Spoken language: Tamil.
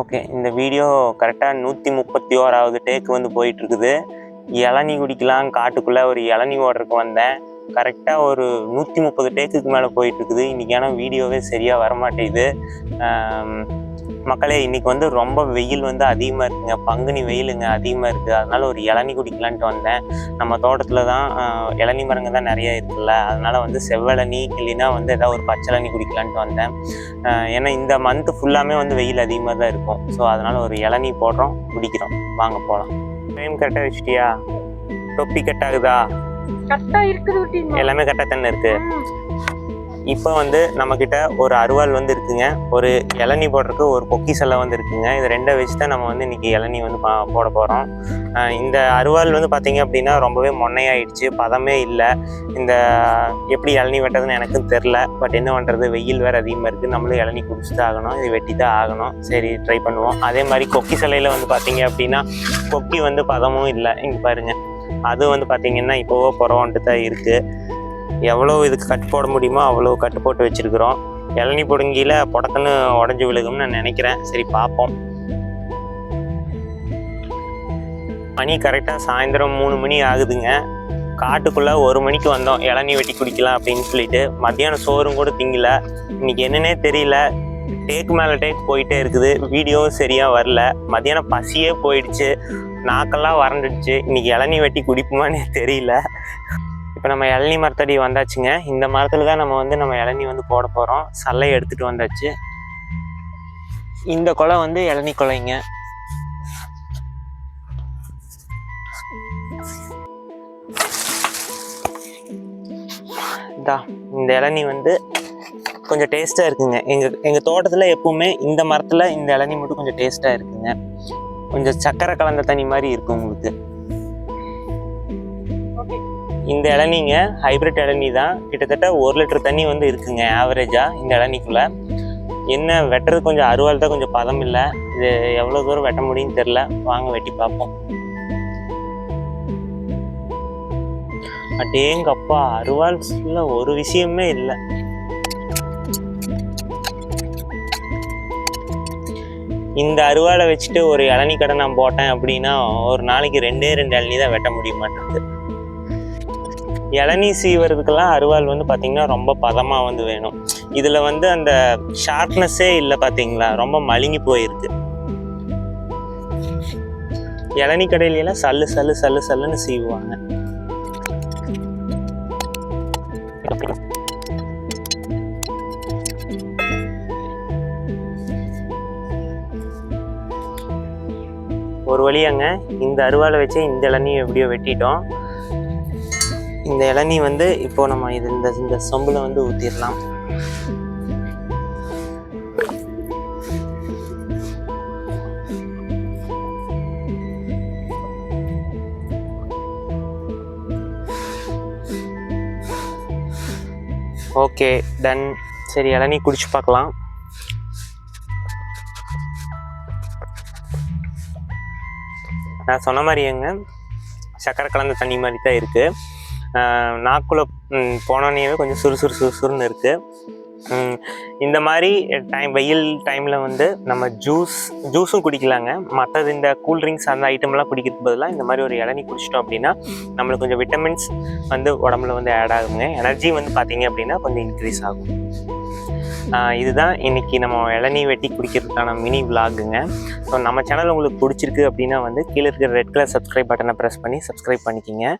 ஓகே இந்த வீடியோ கரெக்டாக நூற்றி முப்பத்தி ஓராவது டேக் வந்து போயிட்டுருக்குது. இளநி இளநீ குடிக்கலாம் காட்டுக்குள்ளே ஒரு இளநி ஓடுறக்கு வந்தேன். கரெக்டாக ஒரு நூற்றி முப்பது டேக்குக்கு மேலே போயிட்டு இருக்குது இன்றைக்கான வீடியோவே சரியாக வரமாட்டேங்குது. மக்களே இன்னைக்கு வந்து ரொம்ப வெயில் வந்து அதிகமாக இருக்குங்க. பங்குனி வெயிலுங்க அதிகமாக இருக்குது அதனால ஒரு இளநீ குடிக்கலான்ட்டு வந்தேன். நம்ம தோட்டத்தில் தான் இளநீ மரங்க தான் நிறைய இருக்குல்ல. அதனால வந்து செவ்வளநீ இல்லைன்னா வந்து ஏதாவது ஒரு பச்சளநீ குடிக்கலான்ட்டு வந்தேன். ஏன்னா இந்த மந்த் ஃபுல்லாமே வந்து வெயில் அதிகமாக தான் இருக்கும். ஸோ அதனால ஒரு இளநீ போடுறோம் குடிக்கிறோம். வாங்க போகலாம் ஃப்ரேம் கரெக்டாக வச்சிட்டியா? தொப்பி கட் ஆகுதா? இருக்குது எல்லாமே கரெக்டாக தானே இருக்கு? இப்போ வந்து நம்மக்கிட்ட ஒரு அருவாள் வந்து இருக்குங்க ஒரு இளநீ போடுறதுக்கு ஒரு கொக்கி செல்லை வந்து இருக்குங்க இது ரெண்டை வச்சு தான் நம்ம வந்து இன்றைக்கி இளநீ வந்து பா- போட போகிறோம் இந்த அருவாள் வந்து பார்த்திங்க அப்படின்னா ரொம்பவே மொன்னையாயிடுச்சு. பதமே இல்லை. இந்த எப்படி இளநீ வெட்டுறதுன்னு எனக்கும் தெரில பட் என்ன பண்ணுறது வெயில் வேறு அதிகமாக இருக்குது நம்மளும் இளநீ குடிச்சு தான் ஆகணும். இது வெட்டி தான் ஆகணும். சரி ட்ரை பண்ணுவோம். அதே மாதிரி கொக்கி சிலையில் வந்து பார்த்திங்க அப்படின்னா கொக்கி வந்து பதமும் இல்லை. இங்கே பாருங்க. அது வந்து பார்த்திங்கன்னா இப்போவோ புறவன்ட்டு தான் இருக்குது எவ்வளோ இதுக்கு கட் போட முடியுமோ அவ்வளோ கட்டு போட்டு வச்சுருக்குறோம். இளநி பொடுங்கியில் புடக்கன்னு உடஞ்சி விழுகும்னு நான் நினைக்கிறேன். சரி பார்ப்போம். மணி கரெக்டாக சாயந்தரம் மூணு மணி ஆகுதுங்க. காட்டுக்குள்ளே ஒரு மணிக்கு வந்தோம். இளநீ வெட்டி குடிக்கலாம் அப்படின்னு சொல்லிட்டு. மத்தியானம் சோறும் கூட திங்கல. இன்னைக்கு என்னன்னே தெரியல. டேக் மேலே டேக் போயிட்டே இருக்குது. வீடியோவும் சரியாக வரல. மத்தியானம் பசியே போயிடுச்சு. நாக்கெல்லாம் வறண்டுடுச்சு. இன்றைக்கி இளநீ வெட்டி குடிப்புமானே தெரியல. இப்போ நம்ம இளநி மரத்தடி வந்தாச்சுங்க. இந்த மரத்தில் தான் நம்ம வந்து நம்ம இளநீ வந்து போட போகிறோம் சல்லையை எடுத்துகிட்டு வந்தாச்சு. இந்த குலை வந்து இளநீ குலைங்க இதா இந்த இளநீ வந்து கொஞ்சம் டேஸ்ட்டாக இருக்குங்க. எங்கள் எங்கள் தோட்டத்தில் எப்பவுமே இந்த மரத்தில் இந்த இளநீ மட்டும் கொஞ்சம் டேஸ்ட்டாக இருக்குங்க. கொஞ்சம் சக்கரை கலந்த தனி மாதிரி இருக்கும் உங்களுக்கு. இந்த இளநீங்க ஹைபிரிட் இளநீ தான். கிட்டத்தட்ட ஒரு லிட்டர் தண்ணி வந்து இருக்குங்க ஆவரேஜாக இந்த இளநிக்குள்ளே என்ன வெட்டுறது கொஞ்சம் அருவாள் தான் கொஞ்சம் பதம் இல்லை. இது எவ்வளோ தூரம் வெட்ட முடியும்னு தெரில வாங்க வெட்டி பார்ப்போம். அடேங்கப்பா அருவாள்ல ஒரு விஷயமே இல்லை. இந்த அருவாளை வச்சுட்டு ஒரு இளநீ கடை நான் போட்டேன் அப்படின்னா ஒரு நாளைக்கு ரெண்டே ரெண்டு இளநீ தான் வெட்ட முடிய மாட்டேங்குது இளநீ சீவறதுக்கெல்லாம் அருவாள் வந்து பார்த்திங்கன்னா ரொம்ப பதமாக வந்து வேணும். இதில் வந்து அந்த ஷார்ப்னஸ்ஸே இல்லை பார்த்தீங்களா ரொம்ப மழுங்கி போயிருக்கு. இளநீ கடையில சல்லு சல்லு சல்லு சல்லுன்னு சீவுவாங்க. ஒரு வழியாங்க இந்த அருவாளை வச்சு இந்த இளநீ எப்படியோ வெட்டிட்டோம். இந்த இளநீ வந்து இப்போ நம்ம இது இந்த இந்த சொம்பில் வந்து ஊற்றிடலாம் ஓகே டன் சரி இளநீ குடிச்சு பார்க்கலாம். நான் சொன்ன மாதிரிங்க சக்கரை கலந்த தண்ணி மாதிரி தான் இருக்குது நாக்குள்ளே போனோன்னே கொஞ்சம் சுறுசுறு சுறுசுறுன்னு இருக்குது இந்த மாதிரி டைம் வெயில் டைமில் வந்து நம்ம ஜூஸ் ஜூஸும் குடிக்கலாங்க. மற்றது இந்த கூல்ட்ரிங்க்ஸ் அந்த ஐட்டம்லாம் குடிக்கிறது பதிலாக இந்த மாதிரி ஒரு இளநி குடிச்சிட்டோம் அப்படின்னா நம்மளுக்கு கொஞ்சம் விட்டமின்ஸ் வந்து உடம்புல வந்து ஆட் ஆகுங்க. எனர்ஜி வந்து பார்த்தீங்க அப்படின்னா கொஞ்சம் இன்க்ரீஸ் ஆகும். இதுதான் இன்றைக்கி நம்ம இளநீ வெட்டி குடிக்கிறதுக்கான மினி விலாகுங்க ஸோ நம்ம சேனல் உங்களுக்கு பிடிச்சிருக்கு அப்படின்னா வந்து கீழே இருக்கிற ரெட் கலர் சப்ஸ்கிரைப் பட்டனை ப்ரெஸ் பண்ணி சப்ஸ்கிரைப் பண்ணிக்கிங்க.